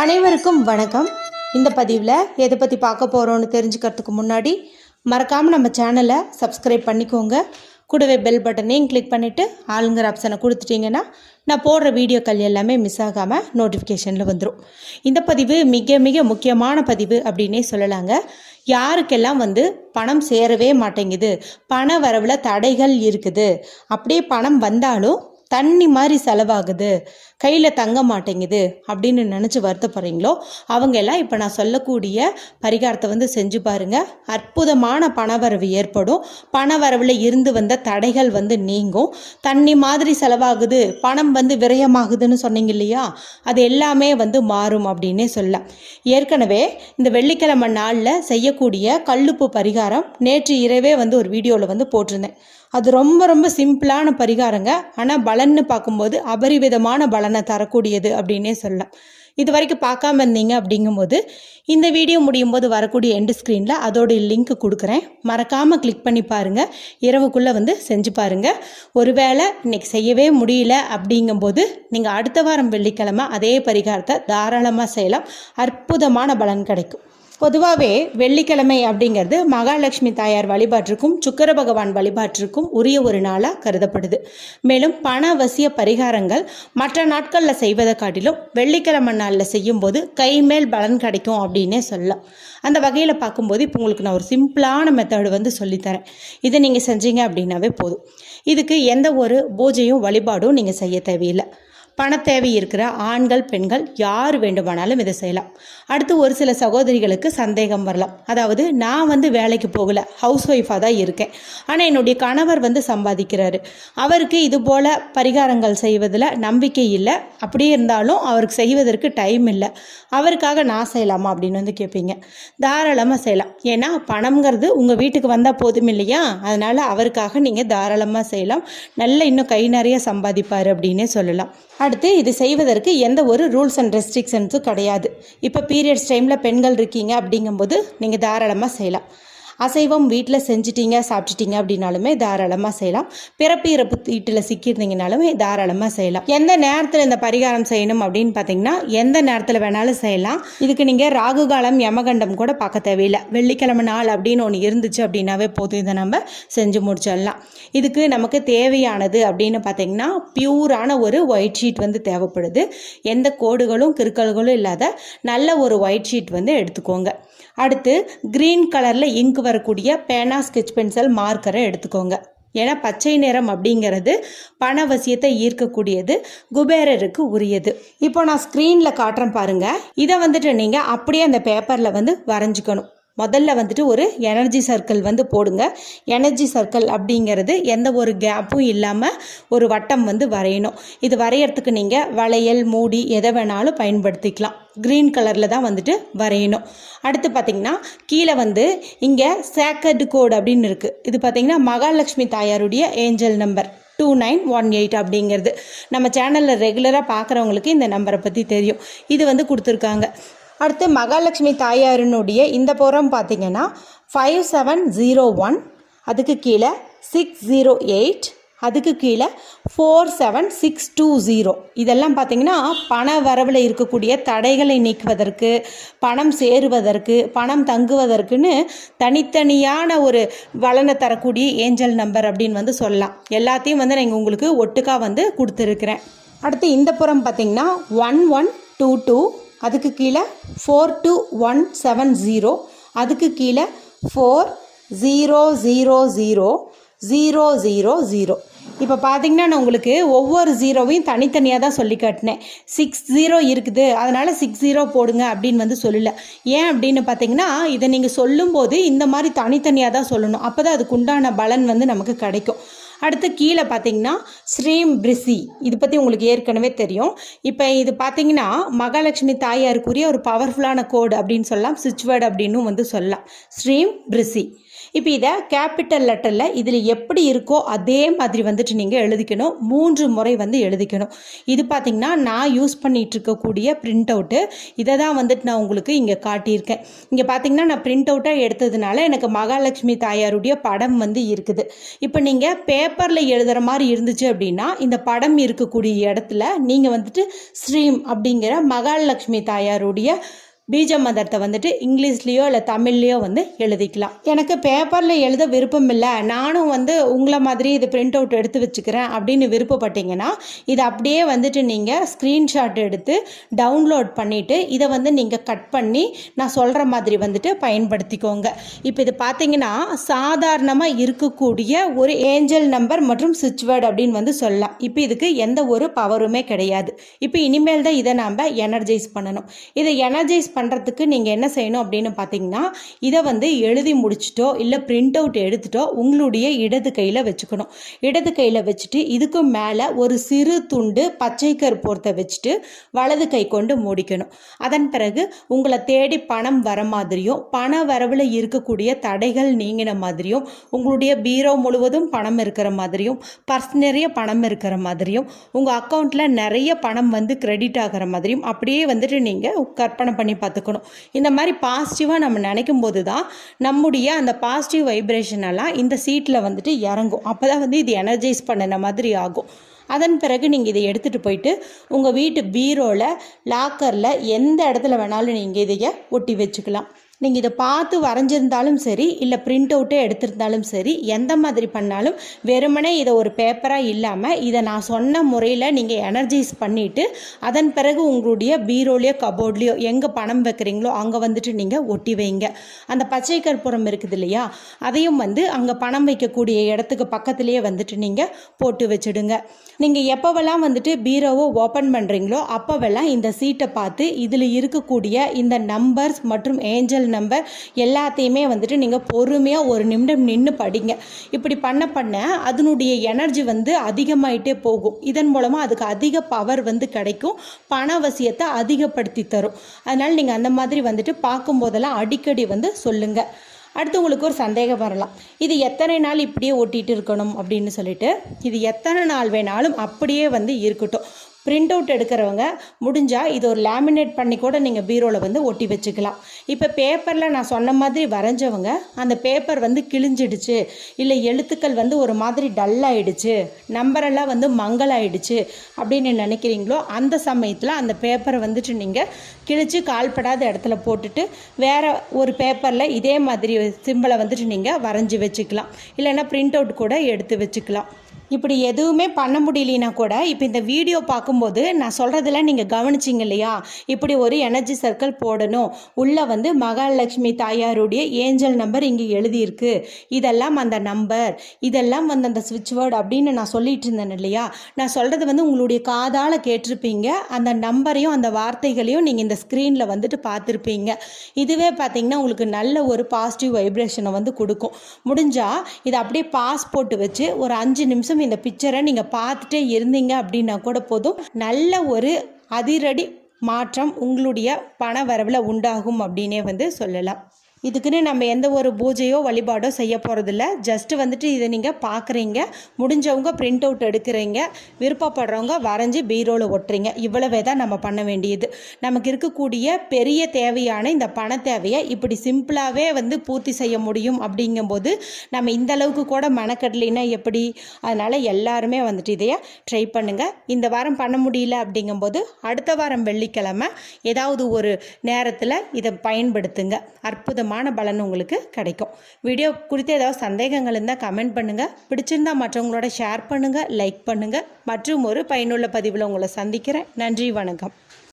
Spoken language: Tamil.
அனைவருக்கும் வணக்கம். இந்த பதிவில் எதை பற்றி பார்க்க போகிறோன்னு தெரிஞ்சுக்கிறதுக்கு முன்னாடி மறக்காமல் நம்ம சேனலை சப்ஸ்கிரைப் பண்ணிக்கோங்க. கூடவே பெல் பட்டனையும் கிளிக் பண்ணிவிட்டு ஆளுங்கிற ஆப்ஷனை கொடுத்துட்டிங்கன்னா நான் போடுற வீடியோக்கள் எல்லாமே மிஸ் ஆகாமல் நோட்டிஃபிகேஷனில் வந்துடும் இந்த பதிவு மிக மிக முக்கியமான பதிவு அப்படின்னே சொல்லலாங்க. யாருக்கெல்லாம் வந்து பணம் சேரவே மாட்டேங்குது பண வரவில் தடைகள் இருக்குது அப்படியே பணம் வந்தாலும் தண்ணி மாதிரி செலவாகுது. கையில் தங்க மாட்டேங்குது அப்படின்னு நினச்சி வருத்தப்படுறீங்களோ? அவங்க எல்லாம் இப்போ நான் சொல்லக்கூடிய பரிகாரத்தை வந்து செஞ்சு பாருங்க. அற்புதமான பணவரவு ஏற்படும். பணவரவில் இருந்து வந்த தடைகள் வந்து நீங்கும். தண்ணி மாதிரி செலவாகுது. பணம் வந்து விரயமாகுதுன்னு சொன்னீங்க இல்லையா? அது எல்லாமே வந்து மாறும் அப்படின்னே சொல்லலாம். ஏற்கனவே இந்த வெள்ளிக்கிழமை நாளில் செய்யக்கூடிய கல்லுப்பு பரிகாரம் நேற்று இரவே வந்து ஒரு வீடியோவில் வந்து போட்டிருந்தேன். அது ரொம்ப ரொம்ப சிம்பிளான பரிகாரங்க. ஆனால் பலன்னு பார்க்கும்போது அபரிவிதமான பலனை தரக்கூடியது அப்படின்னே சொல்லலாம். இது வரைக்கும் பார்க்காம இருந்தீங்க அப்படிங்கும்போது இந்த வீடியோ முடியும் போது வரக்கூடிய எண்டு ஸ்க்ரீனில் அதோட லிங்க் கொடுக்குறேன். மறக்காமல் கிளிக் பண்ணி பாருங்கள் இரவுக்குள்ளே வந்து செஞ்சு பாருங்கள் ஒருவேளை இன்னைக்கு செய்யவே முடியல அப்படிங்கும்போது நீங்கள் அடுத்த வாரம் வெள்ளிக்கிழமை அதே பரிகாரத்தை தாராளமாக செய்யலாம். அற்புதமான பலன் கிடைக்கும். பொதுவாகவே வெள்ளிக்கிழமை அப்படிங்கிறது மகாலட்சுமி தாயார் வழிபாட்டிற்கும் சுக்கர பகவான் வழிபாட்டிற்கும் உரிய ஒரு நாளாக கருதப்படுது. மேலும் பண வசிய பரிகாரங்கள் மற்ற நாட்களில் செய்வதை காட்டிலும் வெள்ளிக்கிழமை நாளில் செய்யும்போது கை மேல் பலன் கிடைக்கும் அப்படின்னே சொல்லலாம். அந்த வகையில் பார்க்கும்போது இப்போ உங்களுக்கு நான் ஒரு சிம்பிளான மெத்தடு வந்து சொல்லித்தரேன். இதை நீங்கள் செஞ்சீங்க அப்படின்னாவே போதும். இதுக்கு எந்த ஒரு பூஜையும் வழிபாடும் நீங்கள் செய்ய தேவையில்லை. பணத்தேவை இருக்கிற ஆண்கள் பெண்கள் யார் வேண்டுமானாலும் இதை செய்யலாம். அடுத்து ஒரு சில சகோதரிகளுக்கு சந்தேகம் வரலாம். அதாவது நான் வந்து வேலைக்கு போகல ஹவுஸ் ஒய்ஃபாக தான் இருக்கேன். ஆனால் என்னுடைய கணவர் வந்து சம்பாதிக்கிறாரு. அவருக்கு இது போல் பரிகாரங்கள் செய்வதில் நம்பிக்கை இல்லை. அப்படியே இருந்தாலும் அவருக்கு செய்வதற்கு டைம் இல்லை. அவருக்காக நான் செய்யலாமா அப்படின்னு வந்து கேட்பீங்க தாராளமாக செய்யலாம். ஏன்னா பணம்ங்கிறது உங்கள் வீட்டுக்கு வந்தால் போதும் இல்லையா? அதனால் அவருக்காக நீங்கள் தாராளமாக செய்யலாம். நல்ல இன்னும் கை நிறைய சம்பாதிப்பார் அப்படின்னே சொல்லலாம். அடுத்து இது செய்வதற்கு எந்த ஒரு ரூல்ஸ் அண்ட் ரெஸ்ட்ரிக்ஷன்ஸும் கிடையாது. இப்போ பீரியட்ஸ் டைமில் பெண்கள் இருக்கீங்க அப்படிங்கும்போது நீங்கள் தாராளமாக செய்யலாம். அசைவம் வீட்டில் செஞ்சிட்டீங்க சாப்பிட்டுட்டீங்க அப்படின்னாலுமே தாராளமாக செய்யலாம். பிறப்பு இறப்பு வீட்டில் சிக்கியிருந்தீங்கனாலுமே தாராளமாக செய்யலாம். எந்த நேரத்தில் இந்த பரிகாரம் செய்யணும் அப்படின்னு பார்த்தீங்கன்னா எந்த நேரத்தில் வேணாலும் செய்யலாம். இதுக்கு நீங்கள் ராகு காலம் யமகண்டம் கூட பார்க்க தேவையில்லை. வெள்ளிக்கிழமை நாள் அப்படின்னு ஒன்று இருந்துச்சு அப்படின்னாவே போதும். இதை நம்ம செஞ்சு முடிச்சிடலாம். இதுக்கு நமக்கு தேவையானது அப்படின்னு பார்த்தீங்கன்னா பியூரான ஒரு ஒயிட் ஷீட் வந்து தேவைப்படுது. எந்த கோடுகளும் கிறுக்கல்களும் இல்லாத நல்ல ஒரு ஒயிட் ஷீட் வந்து எடுத்துக்கோங்க. அடுத்து க்ரீன் கலரில் இங்கு வரக்கூடிய பேனா ஸ்கெச் பென்சில் மார்க்கரை எடுத்துக்கோங்க. ஏன்னா பச்சை நிறம் அப்படிங்கிறது பணவசியத்தை ஈர்க்கக்கூடியது குபேரருக்கு உரியது. இப்போ நான் ஸ்க்ரீனில் காட்டுறேன் பாருங்கள் இதை வந்துட்டு நீங்கள் அப்படியே அந்த பேப்பரில் வந்து வரைஞ்சிக்கணும். முதல்ல வந்துட்டு ஒரு எனர்ஜி சர்க்கிள் வந்து போடுங்க. எனர்ஜி சர்க்கிள் அப்படிங்கிறது எந்த ஒரு கேப்பும் இல்லாமல் ஒரு வட்டம் வந்து வரையணும். இது வரையறதுக்கு நீங்கள் வளையல் மூடி எதை வேணாலும் பயன்படுத்திக்கலாம். க்ரீன் கலரில் தான் வந்துட்டு வரையணும். அடுத்து பார்த்திங்கன்னா கீழே வந்து இங்கே சேக்கர்டு கோடு அப்படின்னு இருக்குது இது பார்த்திங்கன்னா மகாலட்சுமி தாயாருடைய angel number two nine one eight அப்படிங்கிறது. நம்ம சேனலில் ரெகுலராக பார்க்குறவங்களுக்கு இந்த நம்பரை பற்றி தெரியும். இது வந்து கொடுத்துருக்காங்க. அடுத்து மகாலட்சுமி தாயாரினுடைய இந்த புறம் பார்த்தீங்கன்னா ஃபைவ் செவன் ஜீரோ ஒன் அதுக்கு கீழே சிக்ஸ் ஜீரோ எயிட் அதுக்கு கீழே four seven six two zero இதெல்லாம் பார்த்தீங்கன்னா பண வரவில் இருக்கக்கூடிய தடைகளை நீக்குவதற்கு பணம் சேருவதற்கு பணம் தங்குவதற்குன்னு தனித்தனியான ஒரு வளனை தரக்கூடிய ஏஞ்சல் நம்பர் அப்படின்னு வந்து சொல்லலாம். எல்லாத்தையும் வந்து நான் உங்களுக்கு ஒட்டுக்காக வந்து கொடுத்துருக்குறேன். அடுத்து இந்த புறம் பார்த்தீங்கன்னா ஒன் ஒன் டூ டூ அதுக்கு கீழே four two one seven zero அதுக்கு கீழே four zero zero zero zero zero zero இப்போ பார்த்தீங்கன்னா நான் உங்களுக்கு ஒவ்வொரு ஜீரோவையும் தனித்தனியாக தான் சொல்லி காட்டினேன். சிக்ஸ் ஜீரோ இருக்குது அதனால் சிக்ஸ் ஜீரோ போடுங்க அப்படின்னு வந்து சொல்லல. ஏன் அப்படின்னு பார்த்தீங்கன்னா இதை நீங்கள் சொல்லும்போது இந்த மாதிரி தனித்தனியாக தான் சொல்லணும். அப்போ தான் அதுக்கு உண்டான பலன் வந்து நமக்கு கிடைக்கும். அடுத்து கீழே பார்த்தீங்கன்னா ஸ்ரீம் பிரிசி. இது பற்றி உங்களுக்கு ஏற்கனவே தெரியும். இப்போ இது பார்த்தீங்கன்னா மகாலட்சுமி தாயாருக்குரிய ஒரு பவர்ஃபுல்லான கோடு அப்படின்னு சொல்லலாம். சுவிட்ச் வேர்டு அப்படின்னும் வந்து சொல்லலாம். ஸ்ரீம் பிரிசி. இப்போ இதை கேபிட்டல் லெட்டரில் இதில் எப்படி இருக்கோ அதே மாதிரி வந்துட்டு நீங்கள் எழுதிக்கணும். மூன்று முறை வந்து எழுதிக்கணும். இது பார்த்திங்கன்னா நான் யூஸ் பண்ணிகிட்டு இருக்கக்கூடிய பிரிண்ட் அவுட்டு இதை தான் வந்துட்டு நான் உங்களுக்கு இங்கே காட்டியிருக்கேன். இங்கே பார்த்தீங்கன்னா நான் பிரிண்ட் அவுட்டாக எடுத்ததுனால எனக்கு மகாலட்சுமி தாயாருடைய படம் வந்து இருக்குது. இப்போ நீங்கள் பேப்பரில் எழுதுகிற மாதிரி இருந்துச்சு அப்படின்னா இந்த படம் இருக்கக்கூடிய இடத்துல நீங்கள் வந்துட்டு ஸ்ரீம் அப்படிங்கிற மகாலட்சுமி தாயாருடைய பீஜ மதத்தை வந்துட்டு இங்கிலீஷ்லேயோ இல்லை தமிழ்லேயோ வந்து எழுதிக்கலாம். எனக்கு பேப்பரில் எழுத விருப்பம் இல்லை நானும் வந்து உங்களை மாதிரி இது பிரிண்ட் அவுட் எடுத்து வச்சுக்கிறேன் அப்படின்னு விருப்பப்பட்டீங்கன்னா இதை அப்படியே வந்துட்டு நீங்கள் ஸ்க்ரீன்ஷாட் எடுத்து டவுன்லோட் பண்ணிவிட்டு இதை வந்து நீங்கள் கட் பண்ணி நான் சொல்கிற மாதிரி வந்துட்டு பயன்படுத்திக்கோங்க. இப்போ இது பார்த்தீங்கன்னா சாதாரணமாக இருக்கக்கூடிய ஒரு ஏஞ்சல் நம்பர் மற்றும் சுவிட்ச் வேர்டு அப்படின்னு வந்து சொல்லலாம். இப்போ இதுக்கு எந்த ஒரு பவருமே கிடையாது. இப்போ இனிமேல் தான் இதை நாம் எனர்ஜைஸ் பண்ணணும். இதை எனர்ஜைஸ் பண்ணுறதுக்கு நீங்கள் என்ன செய்யணும் அப்படின்னு பார்த்தீங்கன்னா இதை வந்து எழுதி முடிச்சிட்டோ இல்லை பிரிண்ட் அவுட் எடுத்துட்டோ உங்களுடைய இடது கையில் வச்சுக்கணும். இடது கையில் வச்சுட்டு இதுக்கு மேலே ஒரு சிறு துண்டு பச்சை கருப்பூரத்தை வச்சுட்டு வலது கை கொண்டு மூடிக்கணும். அதன் பிறகு உங்களை தேடி பணம் வர மாதிரியும் பண வரவில் இருக்கக்கூடிய தடைகள் நீங்கின மாதிரியும் உங்களுடைய பீரோ முழுவதும் பணம் இருக்கிற மாதிரியும் பர்ஸ் நிறைய பணம் இருக்கிற மாதிரியும் உங்கள் அக்கௌண்ட்டில் நிறைய பணம் வந்து கிரெடிட் ஆகிற மாதிரியும் அப்படியே வந்துட்டு நீங்கள் கற்பனை பண்ணி கற்றுக்கணும் இந்த மாதிரி பாசிட்டிவாக நம்ம நினைக்கும் போது தான் நம்முடைய அந்த பாசிட்டிவ் வைப்ரேஷன் எல்லாம் இந்த சீட்டில் வந்துட்டு இறங்கும். அப்போ தான் வந்து இது எனர்ஜைஸ் பண்ணின மாதிரி ஆகும். அதன் பிறகு நீங்கள் இதை எடுத்துகிட்டு போயிட்டு உங்கள் வீட்டு பீரோவில் லாக்கரில் எந்த இடத்துல வேணாலும் நீங்கள் இதைய ஒட்டி வச்சுக்கலாம். நீங்கள் இதை பார்த்து வரைஞ்சிருந்தாலும் சரி இல்லை பிரிண்ட் அவுட்டே எடுத்திருந்தாலும் சரி எந்த மாதிரி பண்ணாலும் வெறுமனே இதை ஒரு பேப்பராக இல்லாமல் இதை நான் சொன்ன முறையில் நீங்கள் எனர்ஜைஸ் பண்ணிவிட்டு அதன் பிறகு உங்களுடைய பீரோலையோ கபோர்ட்லேயோ எங்கே பணம் வைக்கிறீங்களோ அங்கே வந்துட்டு நீங்கள் ஒட்டி வைங்க. அந்த பச்சை கற்பூரம் இருக்குது இல்லையா? அதையும் வந்து அங்கே பணம் வைக்கக்கூடிய இடத்துக்கு பக்கத்துலேயே வந்துட்டு நீங்கள் போட்டு வச்சுடுங்க. நீங்கள் எப்போவெல்லாம் வந்துட்டு பீரோவை ஓப்பன் பண்ணுறீங்களோ அப்போவெல்லாம் இந்த சீட்டை பார்த்து இதில் இருக்கக்கூடிய இந்த நம்பர்ஸ் மற்றும் ஏஞ்சல் நம்பர் எல்லாத்தையுமே வந்துட்டு நீங்கள் பொறுமையாக ஒரு நிமிடம் நின்று படிங்க. இப்படி பண்ண பண்ண அதனுடைய எனர்ஜி வந்து அதிகமாயிட்டே போகும். இதன் மூலமாக அதுக்கு அதிக பவர் வந்து கிடைக்கும். பண அவசியத்தை அதிகப்படுத்தி தரும். அதனால் நீங்கள் அந்த மாதிரி வந்துட்டு பார்க்கும்போதெல்லாம் அடிக்கடி வந்து சொல்லுங்கள் அடுத்து உங்களுக்கு ஒரு சந்தேகம் வரலாம். இது எத்தனை நாள் இப்படியே ஒட்டிகிட்டு இருக்கணும் அப்படின்னு சொல்லிட்டு. இது எத்தனை நாள் வேணாலும் அப்படியே வந்து இருக்கட்டும். பிரிண்ட் அவுட் எடுக்கிறவங்க முடிஞ்சால் இது ஒரு லேமினேட் பண்ணி கூட நீங்கள் பீரோவில் வந்து ஒட்டி வச்சுக்கலாம். இப்போ பேப்பரில் நான் சொன்ன மாதிரி வரைஞ்சவங்க அந்த பேப்பர் வந்து கிழிஞ்சிடுச்சு இல்லை எழுத்துக்கள் வந்து ஒரு மாதிரி டல்லாயிடுச்சு நம்பரெல்லாம் வந்து மங்கலாயிடுச்சு அப்படின்னு நினைக்கிறீங்களோ அந்த சமயத்தில் அந்த பேப்பரை வந்துட்டு நீங்கள் கிழிச்சு கால்படாத இடத்துல போட்டுட்டு வேறு ஒரு பேப்பரில் இதே மாதிரி சிம்பிளை வந்துட்டு நீங்கள் வரைஞ்சி வச்சுக்கலாம். இல்லைன்னா பிரிண்ட் அவுட் கூட எடுத்து வச்சுக்கலாம். இப்படி எதுவுமே பண்ண முடியலனா கூட இப்போ இந்த வீடியோ பார்க்கும்போது நான் சொல்கிறதெல்லாம் நீங்கள் கவனிச்சிங்க இல்லையா? இப்படி ஒரு எனர்ஜி சர்க்கிள் போடணும். உள்ளே வந்து மகாலட்சுமி தாயாருடைய ஏஞ்சல் நம்பர் இங்கே எழுதியிருக்கு. இதெல்லாம் அந்த நம்பர் இதெல்லாம் வந்து அந்த ஸ்விட்ச் வேர்டு அப்படின்னு நான் சொல்லிட்டு இருந்தேன் இல்லையா? நான் சொல்கிறது வந்து உங்களுடைய காதால் கேட்டிருப்பீங்க. அந்த நம்பரையும் அந்த வார்த்தைகளையும் நீங்கள் இந்த ஸ்க்ரீனில் வந்துட்டு பார்த்துருப்பீங்க. இதுவே பார்த்தீங்கன்னா உங்களுக்கு நல்ல ஒரு பாசிட்டிவ் வைப்ரேஷனை வந்து கொடுக்கும். முடிஞ்சால் இதை அப்படியே பாஸ் போட்டு வச்சு ஒரு அஞ்சு நிமிஷம் இந்த பிக்சரை நீங்கள் பார்த்துட்டே இருந்தீங்க அப்படின்னா கூட போதும். நல்ல ஒரு அதிரடி மாற்றம் உங்களுடைய பண வரவில் உண்டாகும் அப்படின்னே வந்து சொல்லலாம். இதுக்குன்னு நம்ம எந்த ஒரு பூஜையோ வழிபாடோ செய்ய போகிறதில்ல ஜஸ்ட்டு வந்துட்டு இதை நீங்கள் பார்க்குறீங்க முடிஞ்சவங்க பிரிண்ட் அவுட் எடுக்கிறீங்க. விருப்பப்படுறவங்க வரைஞ்சி பீரோவில் ஒட்டுறீங்க. இவ்வளவே தான் நம்ம பண்ண வேண்டியது. நமக்கு இருக்கக்கூடிய பெரிய தேவையான இந்த பண தேவையை இப்படி சிம்பிளாகவே வந்து பூர்த்தி செய்ய முடியும் அப்படிங்கும்போது நம்ம இந்த அளவுக்கு கூட மெனக்கடலைன்னா எப்படி? அதனால் எல்லாருமே வந்துட்டு இதையே ட்ரை பண்ணுங்கள் இந்த வாரம் பண்ண முடியல அப்படிங்கும்போது அடுத்த வாரம் வெள்ளிக்கிழமை ஏதாவது ஒரு நேரத்தில் இதை பயன்படுத்துங்க. அற்புதம் அற்புதமான பலன் உங்களுக்கு கிடைக்கும். வீடியோ குறித்து ஏதாவது சந்தேகங்கள் இருந்தால் கமெண்ட் பண்ணுங்கள் பிடிச்சிருந்தா மற்றவங்களோட ஷேர் பண்ணுங்கள் லைக் பண்ணுங்கள் மற்றும் ஒரு பயனுள்ள பதிவில் உங்களை சந்திக்கிறேன். நன்றி வணக்கம்.